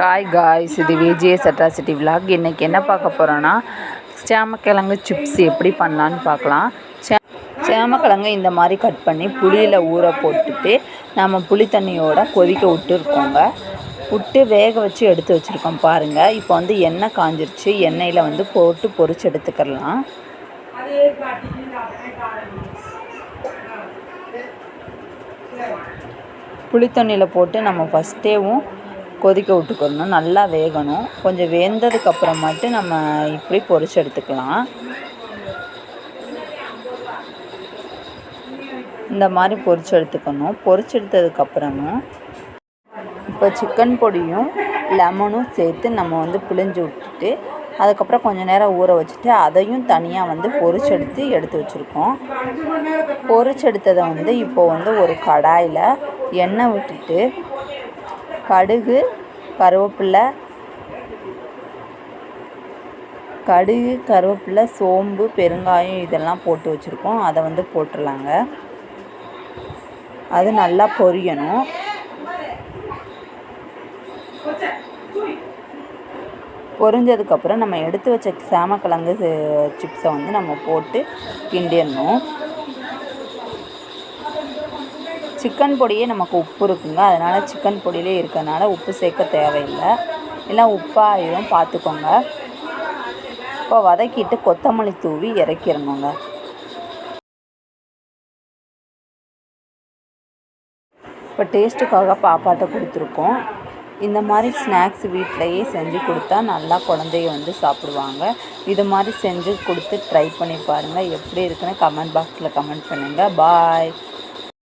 Hi guys இது VGS atrocity vlog இன்றைக்கி என்ன பார்க்க போகிறோன்னா சேமக்கிழங்கு சிப்ஸ் எப்படி பண்ணலான்னு பார்க்கலாம். சே சேமக்கிழங்கு இந்த மாதிரி கட் பண்ணி புளியில் ஊற போட்டுட்டு நம்ம புளி தண்ணியோட கொதிக்க விட்டுருக்கோங்க. விட்டு வேக வச்சு எடுத்து வச்சுருக்கோம் பாருங்கள் இப்போ வந்து எண்ணெய் காஞ்சிருச்சு. எண்ணெயில் வந்து போட்டு பொறிச்சு எடுத்துக்கலாம். புளித்தண்ணியில் போட்டு நம்ம ஃபஸ்ட்டேவும் கொதிக்க விட்டுக்கணும் நல்லா வேகணும். கொஞ்சம் வெந்ததுக்கப்புறமாட்டு நம்ம இப்படி பொரிச்சு எடுத்துக்கலாம். இந்த மாதிரி பொரிச்சு எடுத்துக்கணும். பொரிச்சு எடுத்ததுக்கப்புறமும் இப்போ சிக்கன் பொடியும் லெமனும் சேர்த்து நம்ம வந்து பிழிஞ்சு விட்டுட்டு அதுக்கப்புறம் கொஞ்சம் நேரம் ஊற வச்சுட்டு அதையும் தனியாக வந்து பொரிச்செடுத்து எடுத்து வச்சுருக்கோம். பொரிச்செடுத்ததை வந்து இப்போ வந்து ஒரு கடாயில் எண்ணெய் விட்டுட்டு கடுகு கருவேப்பில்லை கடுகு கருவேப்பில்லை சோம்பு பெருங்காயம் இதெல்லாம் போட்டு வச்சுருக்கோம். அதை வந்து போட்டுடலாங்க. அது நல்லா பொரியணும். பொரிஞ்சதுக்கப்புறம் நம்ம எடுத்து வச்ச சேமக்கிழங்கு சிப்ஸை வந்து நம்ம போட்டு கிண்டிடணும். சிக்கன் பொடியே நமக்கு உப்பு இருக்குங்க. அதனால் சிக்கன் பொடியிலே இருக்கிறதுனால உப்பு சேர்க்க தேவையில்லை. எல்லாம் உப்பாயிரும் பார்த்துக்கோங்க இப்போ வதக்கிட்டு கொத்தமல்லி தூவி இறக்கிடணுங்க இப்போ டேஸ்ட்டுக்காக பாப்பாட்ட கொடுத்துருக்கோம். இந்த மாதிரி ஸ்நாக்ஸ் வீட்டிலையே செஞ்சு கொடுத்தா நல்லா குழந்தைய வந்து சாப்பிடுவாங்க. இது மாதிரி செஞ்சு கொடுத்து ட்ரை பண்ணி பாருங்கள் எப்படி இருக்குன்னு கமெண்ட் பாக்ஸில் கமெண்ட் பண்ணுங்கள் பாய்.